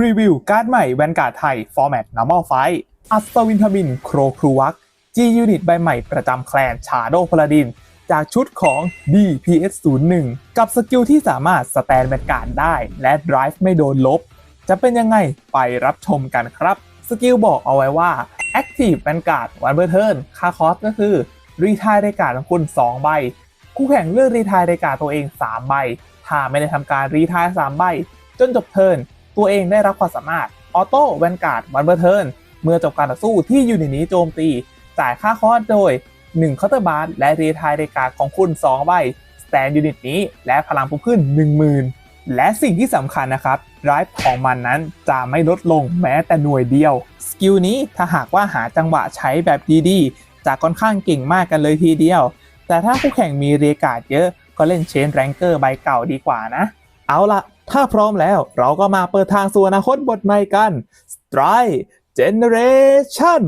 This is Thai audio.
รีวิวการ์ดใหม่แวนการ์ดไทย ฟอร์แมต normal f i g h อัศวินทมิน โครครูวัก G Unit ใบใหม่ประจำแคลนชาโดพลาดิน จากชุดของ DPS01 กับสกิลที่สามารถสแตนแวนการ์ดได้และ drive ไม่โดนลบ จะเป็นยังไงไปรับชมกันครับ สกิลบอกเอาไว้ว่า Active Vanguard วันเบอร์เทิร์นค่าคอสก็คือรีทายรายการของคุณ 2 ใบ คู่แข่งเลือกรีทายรายการตัวเอง 3 ใบ ถ้าไม่ได้ทำการรีทาย 3 ใบ จนจบเทิร์น ตัวเองได้รับความสามารถออโต้แวนการ์ดวันเบอร์เทิร์นเมื่อจบการต่อสู้ที่ยูนิตนี้โจมตี จ่ายค่าคอสโดย1เคาน์เตอร์บาร์และรีทายรายการของคุณ2ใบสแตนยูนิตนี้ และพลังพุ่งขึ้น 10,000 และสิ่งที่สำคัญนะครับไ i v e ของมันนั้นจะไม่ลดลงแม้แต่หน่วยเดียว สกิลนี้ถ้าหากว่าหาจังหวะใช้แบบดีๆ จะค่อนข้างเก่งมากกันเลยทีเดียว แต่ถ้าคู่แข่งมีเรียกาดเยอะก็เล่นเชนแรงเกอร์ใบเก่าดีกว่านะ เอาละถ้าพร้อมแล้วเราก็มาเปิดทางสู่อนาคตบทใหม่กัน Strike Generation